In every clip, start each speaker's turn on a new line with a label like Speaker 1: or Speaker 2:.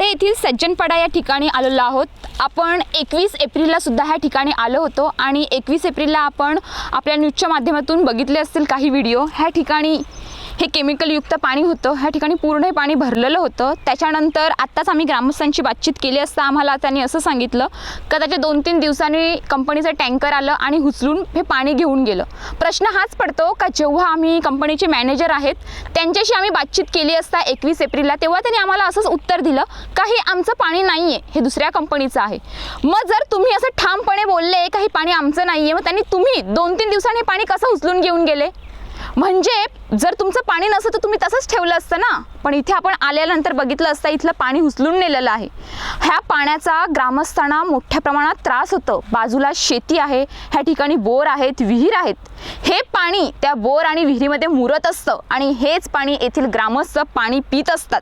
Speaker 1: माढे येथील सज्जनपाडा या ठिकाणी आलेलो आहोत. आपण एकवीस एप्रिलला सुद्धा ह्या ठिकाणी आलो होतो आणि एकवीस एप्रिलला आपण आपल्या न्यूजच्या माध्यमातून बघितले असतील काही व्हिडिओ. ह्या ठिकाणी हे केमिकलयुक्त पाणी होतं. ह्या ठिकाणी पूर्ण हे पाणी भरलेलं होतं. त्याच्यानंतर आत्ताच आम्ही ग्रामस्थांची बातचीत केली असता आम्हाला त्यांनी असं सांगितलं का त्याच्या दोन तीन दिवसांनी कंपनीचं टँकर आलं आणि उचलून हे पाणी घेऊन गेलं. प्रश्न हाच पडतो का जेव्हा आम्ही कंपनीचे मॅनेजर आहेत त्यांच्याशी आम्ही बातचीत केली असता एकवीस एप्रिलला तेव्हा त्यांनी आम्हाला असंच उत्तर दिलं का हे आमचं पाणी नाही आहे हे दुसऱ्या कंपनीचं आहे. मग जर तुम्ही असं ठामपणे बोलले का हे पाणी आमचं नाही आहे मग त्यांनी तुम्ही दोन तीन दिवसांनी हे पाणी कसं उचलून घेऊन गेले? म्हणजे जर तुमचं पाणी नसतं तर तुम्ही तसंच ठेवलं असतं ना. पण इथे आपण आल्यानंतर बघितलं असतं इथलं पाणी उचलून नेलेलं आहे. ह्या पाण्याचा ग्रामस्थांना मोठ्या प्रमाणात त्रास होतो. बाजूला शेती आहे ह्या ठिकाणी बोर आहेत विहीर आहेत. हे पाणी त्या बोर आणि विहिरीमध्ये मुरत असतं आणि हेच पाणी येथील ग्रामस्थ पाणी पित असतात.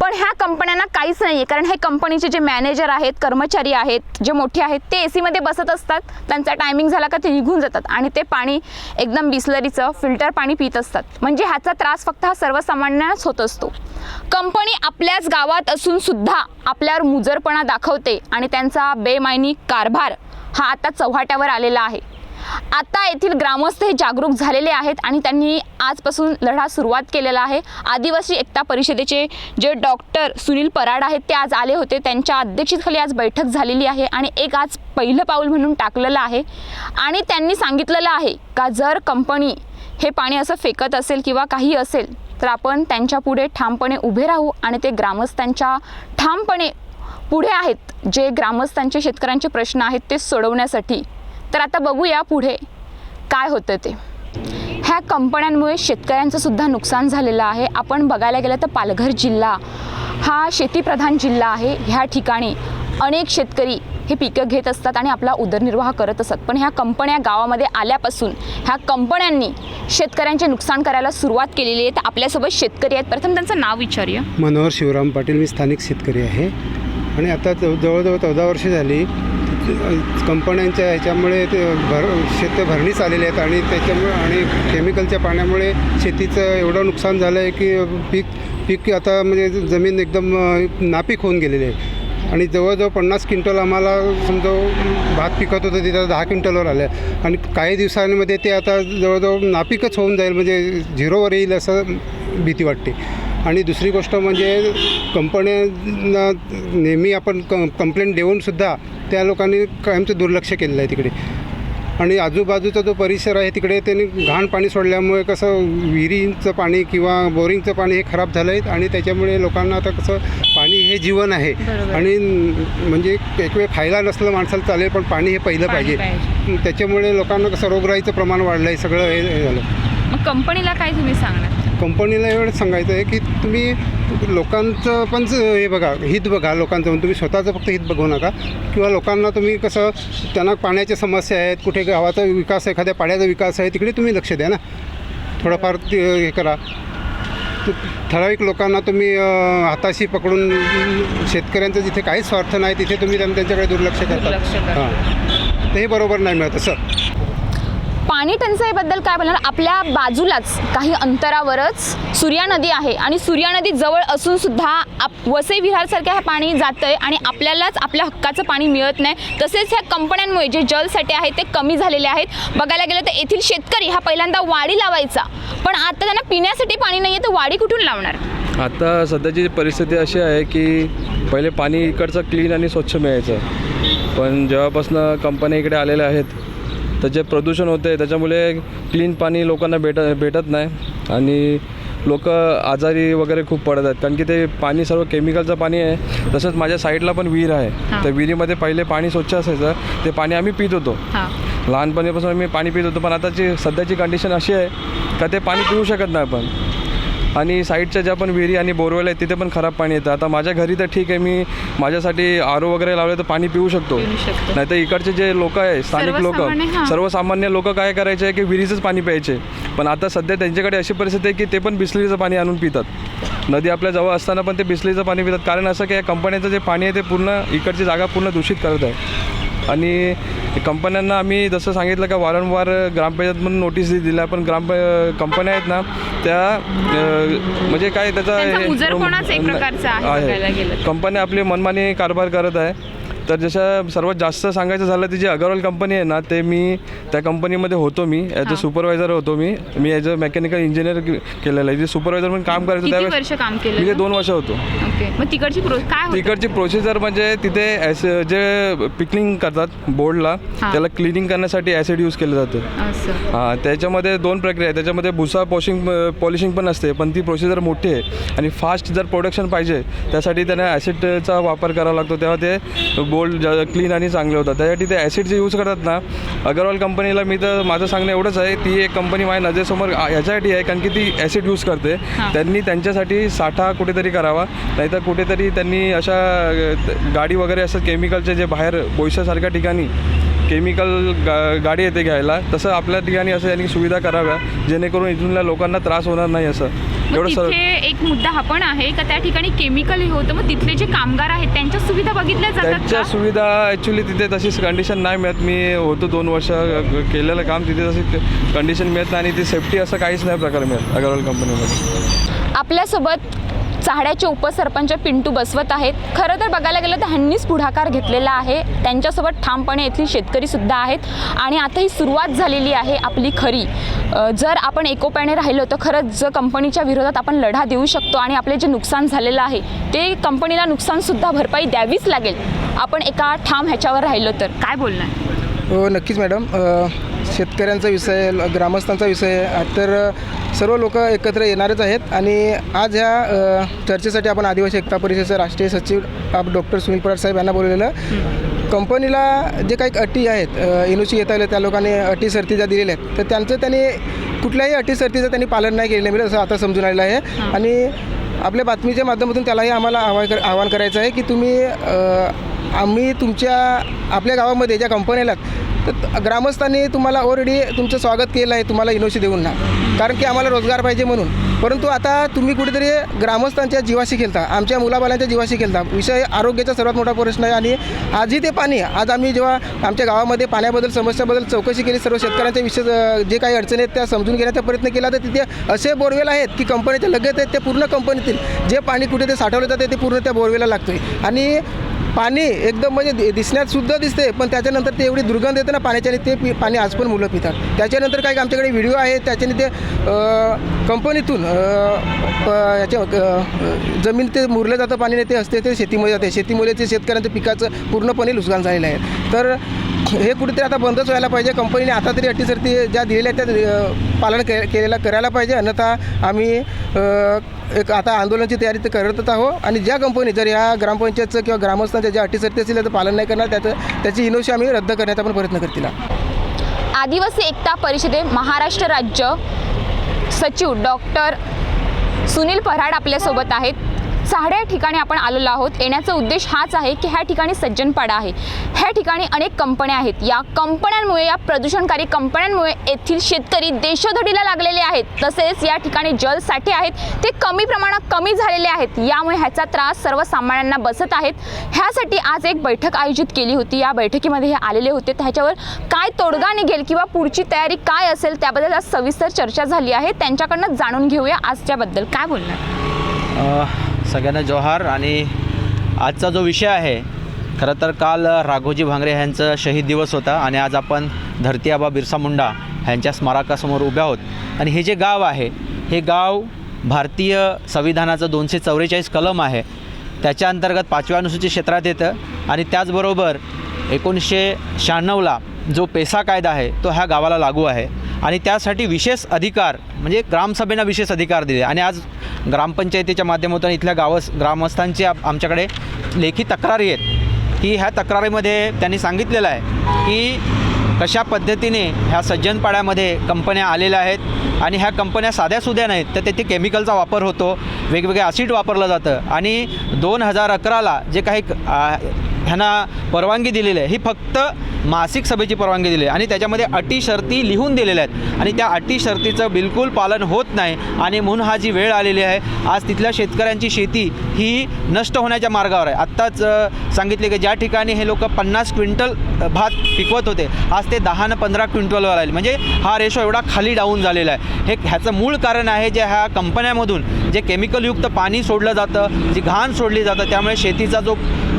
Speaker 1: पण ह्या कंपन्यांना काहीच नाही आहे कारण हे कंपनीचे जे मॅनेजर आहेत कर्मचारी आहेत जे मोठे आहेत ते ए सीमध्ये बसत असतात. त्यांचा टायमिंग झाला का ते निघून जातात. आणि ते पाणी एकदम बिसलरीचं फिल्टर पाणी पित असतात. म्हणजे ह्याचा त्रास फक्त हा सर्वसामान्यांनाच होत असतो. कंपनी आपल्याच गावात असून सुद्धा आपल्यावर मुजरपणा दाखवते आणि त्यांचा बेमायनी कारभार हा आता चव्हाट्यावर आलेला आहे. आता येथील ग्रामस्थ हे जागरूक झालेले आहेत आणि त्यांनी आजपासून लढा सुरुवात केलेला आहे. आदिवासी एकता परिषदेचे जे डॉक्टर सुनील पराड आहेत ते आज आले होते. त्यांच्या अध्यक्षतेखाली आज बैठक झालेली आहे आणि एक आज पहिलं पाऊल म्हणून टाकलेलं आहे. आणि त्यांनी सांगितलेलं आहे का जर कंपनी हे पाणी असं फेकत असेल किंवा काही असेल तर आपण त्यांच्या पुढे ठामपणे उभे राहू आणि ते ग्रामस्थांच्या ठामपणे पुढे आहेत. जे ग्रामस्थांचे शेतकऱ्यांचे प्रश्न आहेत ते सोडवण्यासाठी तर आता बघूया पुढे काय होतं ते. ह्या कंपन्यांमुळे शेतकऱ्यांचं सुद्धा नुकसान झालेलं आहे. आपण बघायला गेलं तर पालघर जिल्हा हा शेतीप्रधान जिल्हा आहे. ह्या ठिकाणी अनेक शेतकरी हे पिकं घेत असतात आणि आपला उदरनिर्वाह करत असतात. पण ह्या कंपन्या गावामध्ये आल्यापासून ह्या कंपन्यांनी शेतकऱ्यांचे नुकसान करायला सुरुवात केलेली आहे. तर आपल्यासोबत शेतकरी आहेत. प्रथम त्यांचं नाव विचारूया.
Speaker 2: मनोहर शिवराम पाटील. मी स्थानिक शेतकरी आहे. आणि आता जवळजवळ चौदा वर्षे झाली कंपन्यांच्या ह्याच्यामुळे ते भर शेत भरणीच आलेले आहेत आणि त्याच्यामुळे आणि केमिकलच्या पाण्यामुळे शेतीचं एवढं नुकसान झालं आहे की पीक पीक आता म्हणजे जमीन एकदम नापीक होऊन गेलेली आहे. आणि जवळजवळ पन्नास क्विंटल आम्हाला समजा भात पिकत होतं तिथं दहा क्विंटलवर आलं आणि काही दिवसांमध्ये ते आता जवळजवळ नापीकच होऊन जाईल म्हणजे झिरोवर येईल असं भीती वाटते. आणि दुसरी गोष्ट म्हणजे कंपन्यांना नेहमी आपण क कंप्लेंट देऊनसुद्धा त्या लोकांनी कायमचं दुर्लक्ष केलेलं आहे तिकडे. आणि आजूबाजूचा जो परिसर आहे तिकडे त्यांनी घाण पाणी सोडल्यामुळे कसं विहिरींचं पाणी किंवा बोरिंगचं पाणी हे खराब झालं आहे आणि त्याच्यामुळे लोकांना आता कसं पाणी हे जीवन आहे. आणि म्हणजे एक वेळ खायला नसलं माणसाला चालेल पण पाणी हे पहिलं पाहिजे. त्याच्यामुळे लोकांना कसं रोगराईचं प्रमाण वाढलं आहे सगळं हे हे झालं.
Speaker 1: मग कंपनीला काय तुम्ही सांगणार?
Speaker 2: कंपनीला एवढंच सांगायचं आहे की तुम्ही लोकांचं पण हे बघा हित बघा लोकांचं पण तुम्ही स्वतःचं फक्त हित बघू नका. किंवा लोकांना तुम्ही कसं त्यांना पाण्याच्या समस्या आहेत कुठे गावाचा विकास एखाद्या पाड्याचा विकास आहे तिकडे तुम्ही लक्ष द्या ना. थोडंफार ते हे करा. ठराविक लोकांना तुम्ही हाताशी पकडून शेतकऱ्यांचं जिथे काहीच स्वार्थ नाही तिथे तुम्ही त्यां- त्यांच्याकडे दुर्लक्ष करता. हां. ते बरोबर नाही मिळत असं
Speaker 1: पाणी टंचाईबद्दल काय बोलणार? आपल्या बाजूलाच काही अंतरावरच सूर्या नदी आहे. आणि सूर्या नदी जवळ असून सुद्धा आप वसई विहारसारख्या हे पाणी जातं आहे आणि आपल्यालाच आपल्या हक्काचं पाणी मिळत नाही. तसेच ह्या कंपन्यांमुळे जे जलसाठे आहेत ते कमी झालेले आहेत. बघायला गेलं तर येथील शेतकरी हा पहिल्यांदा वाडी लावायचा. पण आता त्यांना पिण्यासाठी पाणी नाही आहे तर वाडी कुठून लावणार?
Speaker 3: आता सध्याची परिस्थिती अशी आहे की पहिले पाणी इकडचं क्लीन आणि स्वच्छ मिळायचं. पण जेव्हापासनं कंपन्या इकडे आलेल्या आहेत तर जे प्रदूषण होते त्याच्यामुळे क्लीन पाणी लोकांना भेट भेटत नाही. आणि लोक आजारी वगैरे खूप पडत आहेत. कारण की ते पाणी सर्व केमिकलचं पाणी आहे. तसंच माझ्या साईडला पण विहीर आहे. त्या विहिरीमध्ये पहिले पाणी स्वच्छ असायचं. ते पाणी आम्ही पित होतो. लहानपणीपासून मी पाणी पित होतो. पण आताची सध्याची कंडिशन अशी आहे का ते पाणी पिऊ शकत नाही आपण. आणि साईडच्या ज्या पण विहिरी आणि बोरवेल आहेत तिथे पण खराब पाणी येतं. आता माझ्या घरी तर ठीक आहे मी माझ्यासाठी आरो वगैरे लावले तर पाणी पिऊ शकतो. नाही तर इकडचे जे लोक आहे स्थानिक लोक
Speaker 1: सर्वसामान्य.
Speaker 3: सर्वसामान्य लोक काय करायचे की विहिरीचंच पाणी प्यायचे. पण आता सध्या त्यांच्याकडे अशी परिस्थिती आहे की ते पण बिसलेरीचं पाणी आणून पितात. नदी आपल्या जवळ असताना पण ते बिसलेरीचं पाणी पितात. कारण असं की या कंपन्यांचं जे पाणी आहे ते पूर्ण इकडची जागा पूर्ण दूषित करत आहे. आणि कंपन्यांना आम्ही जसं सांगितलं का वारंवार ग्रामपंचायतमधून नोटीस दिल्या पण ग्राम कंपन्या आहेत ना त्या म्हणजे काय त्याचा
Speaker 1: आहे.
Speaker 3: कंपन्या आपली मनमानी कारभार करत आहे तर जसं सर्वात जास्त सांगायचं झालं ती जी अगरवाल कंपनी आहे ना ते मी त्या कंपनीमध्ये होतो मी. ॲज अ सुपरवायझर होतो मी. मी ॲज अ मेकॅनिकल इंजिनियर केलेलं आहे. जे सुपरवायझर म्हणून काम करायचं
Speaker 1: किती
Speaker 3: त्यावेळेस
Speaker 1: वर्ष काम
Speaker 3: मी ते
Speaker 1: केलं
Speaker 3: दोन वर्ष होतो.
Speaker 1: ओके. मग तिकडची प्रो काय होतं?
Speaker 3: तिकडची प्रोसिजर म्हणजे तिथे ॲस जे पिकनिंग करतात बोर्डला
Speaker 1: हां.
Speaker 3: त्याला क्लिनिंग करण्यासाठी ॲसिड यूज केलं जातं.
Speaker 1: असं.
Speaker 3: हां त्याच्यामध्ये दोन प्रक्रिया आहे त्याच्यामध्ये भुसा पॉशिंग पॉलिशिंग पण असते पण ती प्रोसिजर मोठी आहे. आणि फास्ट जर प्रोडक्शन पाहिजे त्यासाठी त्यांना ॲसिडचा वापर करावा लागतो. तेव्हा ते बोल्ड क्लीन आणि चांगले होतात. त्यासाठी ते ॲसिड जे यूज करतात ना अगरवाल कंपनीला मी तर माझं सांगणं एवढंच आहे ती एक कंपनी माझ्या नजरेसमोर आ- याच्यासाठी आहे कारण की ती ॲसिड यूज करते. त्यांनी त्यांच्यासाठी साठा कुठेतरी करावा नाहीतर कुठेतरी त्यांनी अशा गाडी वगैरे असं केमिकलचे जे बाहेर बोईशासारख्या ठिकाणी केमिकल गा गाडी येते घ्यायला तसं आपल्या ठिकाणी असं यांनी सुविधा कराव्या जेणेकरून इथूनल्या लोकांना त्रास होणार नाही असं.
Speaker 1: मग
Speaker 3: एवढं
Speaker 1: तिथे एक मुद्दा हा पण आहे का त्या ठिकाणी केमिकल हे होतं मग तिथले जे कामगार आहेत त्यांच्या सुविधा बघितल्या जातात
Speaker 3: त्यांच्या
Speaker 1: का?
Speaker 3: सुविधा ॲक्च्युली तिथे तशीच कंडिशन नाही मिळत. मी होतो दोन वर्ष केलेलं काम तिथे तशी कंडिशन मिळत नाही आणि ती सेफ्टी असं काहीच नाही प्रकार मिळत अगरवाल कंपनीमध्ये
Speaker 1: आपल्यासोबत चाहड्याचे उपसरपंच पिंटू बसवत आहेत. खरं तर बघायला गेलं तर ह्यांनीच पुढाकार घेतलेला आहे. त्यांच्यासोबत ठामपणे येथील शेतकरी सुद्धा आहेत. आणि आता ही सुरुवात झालेली आहे आपली खरी. जर आपण एकोप्याने राहिलो तर खरंच जर कंपनीच्या विरोधात आपण लढा देऊ शकतो आणि आपले जे नुकसान झालेलं आहे ते कंपनीला नुकसानसुद्धा भरपाई द्यावीच लागेल. आपण एका ठाम ह्याच्यावर राहिलो तर. काय बोलणार?
Speaker 4: हो नक्कीच मॅडम. शेतकऱ्यांचा विषय ग्रामस्थांचा विषय आहे. तर सर्व लोक एकत्र येणारच आहेत. आणि आज ह्या चर्चेसाठी आपण आदिवासी एकता परिषदेचे राष्ट्रीय सचिव आप डॉक्टर सुनील पराड साहेब यांना बोलवलेलं कंपनीला जे काही अटी आहेत सी येता आले त्या लोकांनी अटी शर्ती ज्या दिलेल्या आहेत. तर त्यांचं त्यांनी कुठल्याही अटी शर्तीचं त्यांनी पालन नाही केलेलं आहे असं आता समजून आलेलं आहे. आणि आपल्या बातमीच्या माध्यमातून त्यालाही आम्हाला आवाहन कर आवाहन करायचं आहे की तुम्ही आम्ही तुमच्या आपल्या गावामध्ये ज्या कंपन्या आहेत तर ग्रामस्थांनी तुम्हाला ऑलरेडी तुमचं स्वागत केलं आहे तुम्हाला इनोशी देऊन ना. कारण की आम्हाला रोजगार पाहिजे म्हणून. परंतु आता तुम्ही कुठेतरी ग्रामस्थांच्या जीवाशी खेळता आमच्या मुलाबालांच्या जीवाशी खेळता. विषय आरोग्याचा सर्वात मोठा प्रश्न आहे आणि आजही ते पाणी आज आम्ही जेव्हा आमच्या गावामध्ये पाण्याबद्दल समस्याबद्दल चौकशी केली सर्व शेतकऱ्यांच्या विषय जे काही अडचणी आहेत त्या समजून घेण्याचा प्रयत्न केला तर तिथे असे बोरवेल आहेत की कंपनीच्या लगेच आहेत ते पूर्ण कंपनीतील जे पाणी कुठे ते साठवलं जाते ते पूर्ण त्या बोरवेला लागतोय. आणि पाणी एकदम म्हणजे दि- दिसण्यात सुद्धा दिसते पण त्याच्यानंतर ते एवढी दुर्गंध येते ना पाण्याच्याने ते पी पाणी आज पण मुलं पितात. त्याच्यानंतर काही आमच्याकडे व्हिडिओ आहे त्याच्याने ते कंपनीतून प- याच्या जमीन ते मुरलं जातं पाणी ते असते ते शेतीमध्ये जाते. शेतीमुळे ते शेतकऱ्यांचं पिकाचं पूर्णपणे नुकसान झालेलं आहे. तर हे कुठेतरी आता बंदच व्हायला पाहिजे. कंपनीने आता तरी अटीसरती ज्या दिलेल्या आहेत त्या पालन के केलेलं करायला पाहिजे. अन्यथा आम्ही एक आता आंदोलनाची तयारी तर करतच आहो आणि ज्या कंपनी जर या ग्रामपंचायतचं किंवा ग्रामस्थांच्या ज्या अटीशर्ती असतील त्याचं पालन नाही करणार त्याचं त्याची इनोशी आम्ही रद्द करण्याचा पण प्रयत्न करतील.
Speaker 1: आदिवासी एकता परिषदे महाराष्ट्र राज्य सचिव डॉक्टर सुनील पराड आपल्यासोबत आहेत. चाहड्या ठिकाणी आपण आलेलो आहोत. येण्याचा उद्देश हाच आहे की ह्या ठिकाणी सज्जनपाडा आहे. ह्या ठिकाणी अनेक कंपन्या आहेत. या कंपन्यांमुळे या प्रदूषणकारी कंपन्यांमुळे येथील शेतकरी देशोधडीला लागलेले आहेत. तसेच या ठिकाणी जलसाठे आहेत. ते कमी प्रमाणात कमी झालेले आहेत. यामुळे ह्याचा त्रास सर्वसामान्यांना बसत आहेत. ह्यासाठी आज एक बैठक आयोजित केली होती. या बैठकीमध्ये हे आलेले होते. त्याच्यावर काय तोडगा निघेल किंवा पुढची तयारी काय असेल त्याबद्दल आज सविस्तर चर्चा झाली आहे. त्यांच्याकडनं जाणून घेऊया आजच्याबद्दल. काय बोलणार?
Speaker 5: सगळ्यांना जोहार. आणि आजचा जो विषय आहे खरं तर काल राघोजी भांगरे यांचं शहीद दिवस होता आणि आज आपण धरती आबा बिरसा मुंडा ह्यांच्या स्मारकासमोर उभे आहोत. आणि हे जे गाव आहे हे गाव भारतीय संविधानाचं दोनशे चौवेचाळीस कलम आहे. त्याच्या अंतर्गत पाचव्या अनुसूचित क्षेत्रात येतं. आणि त्याचबरोबर एकोणीसशे शहाण्णवला जो पेसा कायदा आहे तो ह्या गावाला लागू आहे. आणि त्यासाठी विशेष अधिकार म्हणजे ग्रामसभेनं विशेष अधिकार दिले. आणि आज ग्रामपंचायतीच्या माध्यमातून इथल्या गावस ग्रामस्थांची आमच्याकडे लेखी तक्रारी आहेत. की ह्या तक्रारीमध्ये त्यांनी सांगितलेलं आहे की कशा पद्धतीने ह्या सज्जनपाड्यामध्ये कंपन्या आलेल्या आहेत आणि ह्या कंपन्या साध्यासुध्या नाहीत तर तेथे केमिकलचा वापर होतो वेगवेगळे ॲसिड वापरलं जातं. आणि दोन हजार अकराला जे काही क- ह्यांना परवानगी दिलेली आहे. ही फक्त मासिक सभेची परवानगी दिली आहे. आणि त्याच्यामध्ये अटी शर्ती लिहून दिलेल्या आहेत. आणि त्या अटी शर्तीचं बिलकुल पालन होत नाही. आणि म्हणून हा जी वेळ आलेली आहे आज तिथल्या शेतकऱ्यांची शेती ही नष्ट होण्याच्या मार्गावर आहे. आत्ताच सांगितले की ज्या ठिकाणी हे लोक पन्नास क्विंटल भात पिकवत होते आज ते दहा न पंधरा क्विंटलवर आले. म्हणजे हा रेशो एवढा खाली डाऊन झालेला आहे. हे ह्याचं मूळ कारण आहे जे ह्या कंपन्यामधून जे केमिकलयुक्त पाणी सोडलं जातं जी घाण सोडली जातं त्यामुळे शेतीचा जो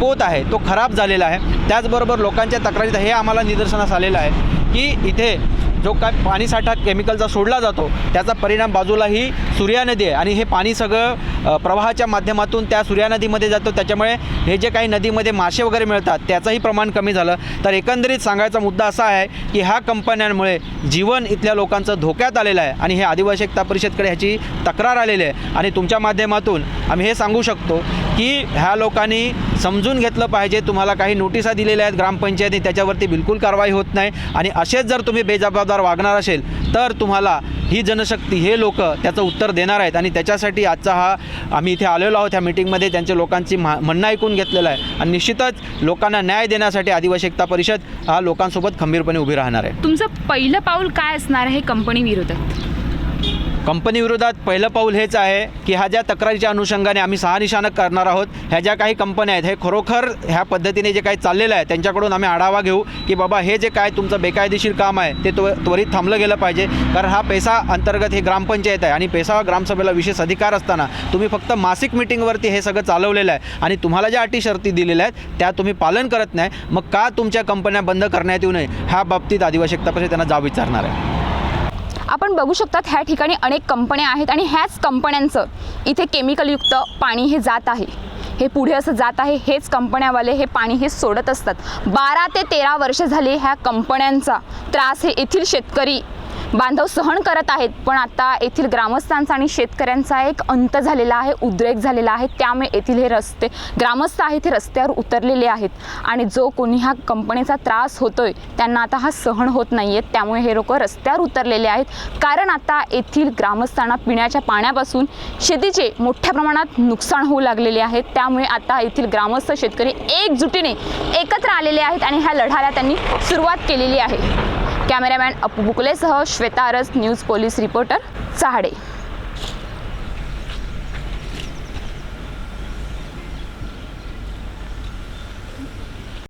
Speaker 5: पोत आहे तो खराब झालेला आहे. त्याचबरोबर लोकांच्या तक्रारीत हे आम्हाला निदर्शनास आलेलं आहे की इथे जो काय पाणीसाठा केमिकलचा सोडला जातो त्याचा परिणाम बाजूला ही सूर्या नदी आहे आणि हे पाणी सगळं प्रवाहाच्या माध्यमातून त्या सूर्या नदीमध्ये जातो. त्याच्यामुळे हे जे काही नदीमध्ये मासे वगैरे मिळतात त्याचंही प्रमाण कमी झालं. तर एकंदरीत सांगायचा मुद्दा असा आहे की ह्या कंपन्यांमुळे जीवन इथल्या लोकांचं धोक्यात आलेलं आहे आणि हे आदिवासी एकता परिषदकडे ह्याची तक्रार आलेली आहे. आणि तुमच्या माध्यमातून आम्ही हे सांगू शकतो की ह्या लोकांनी समजून घेतलं पाहिजे तुम्हाला काही नोटिसा दिलेल्या आहेत ग्रामपंचायती त्याच्यावरती बिलकुल कारवाई होत नाही. आणि असेच जर तुम्ही बेजबाबदार वागणार असेल तर तुम्हाला ही जनशक्ती हे लोक त्याचं उत्तर देणार आहेत. आणि त्याच्यासाठी आजचा हा आम्ही इथे आलेलो आहोत ह्या मिटिंगमध्ये त्यांच्या लोकांची म्हा म्हणणं ऐकून घेतलेलं आहे. आणि निश्चितच लोकांना न्याय देण्यासाठी आदिवासी एकता परिषद हा लोकांसोबत खंबीरपणे उभी राहणार आहे.
Speaker 1: तुमचं पहिलं पाऊल काय असणार आहे कंपनी विरोधात?
Speaker 5: कंपनीविरोधात पहिलं पाऊल हेच आहे की ह्या ज्या तक्रारीच्या अनुषंगाने आम्ही सहा निशाणं करणार आहोत ह्या ज्या काही कंपन्या आहेत हे खरोखर ह्या पद्धतीने जे काही चाललेलं आहे त्यांच्याकडून आम्ही आढावा घेऊ की बाबा हे जे काय तुमचं बेकायदेशीर काम आहे ते त्व त्वरित थांबलं गेलं पाहिजे. कारण हा पैसा अंतर्गत हे ग्रामपंचायत आहे आणि पैसा ग्रामसभेला विशेष अधिकार असताना तुम्ही फक्त मासिक मिटिंगवरती हे सगळं चालवलेलं आहे आणि तुम्हाला ज्या अटी शर्ती दिलेल्या आहेत त्या तुम्ही पालन करत नाही. मग का तुमच्या कंपन्या बंद करण्यात येऊ नये? ह्या बाबतीत आदिवासी एकता त्यांना जाब विचारणार आहे.
Speaker 1: आपण बघू शकतात ह्या ठिकाणी अनेक कंपन्या आहेत आणि ह्याच कंपन्यांचं इथे केमिकलयुक्त पाणी हे जात आहे. हे पुढे असं जात आहे हेच कंपन्यावाले हे पाणी हे सोडत असतात. बारा ते तेरा वर्ष झाली ह्या कंपन्यांचा त्रास हे येथील शेतकरी बांधव सहन करत आहेत पण आता येथील ग्रामस्थांचा आणि शेतकऱ्यांचा एक अंत झालेला आहे उद्रेक झालेला आहे. त्यामुळे येथील हे रस्ते ग्रामस्थ आहेत हे रस्त्यावर उतरलेले आहेत. आणि जो कोणी ह्या कंपनीचा त्रास होतोय त्यांना आता हा सहन होत नाही आहे त्यामुळे हे लोक रस्त्यावर उतरलेले आहेत. कारण आता येथील ग्रामस्थांना पिण्याच्या पाण्यापासून शेतीचे मोठ्या प्रमाणात नुकसान होऊ लागलेले आहे. त्यामुळे आता येथील ग्रामस्थ शेतकरी एकजुटीने एकत्र आलेले आहेत आणि ह्या लढाला त्यांनी सुरुवात केलेली आहे. Cameraman Apu बुकलेसह Shweta Aras news police reporter Chahade.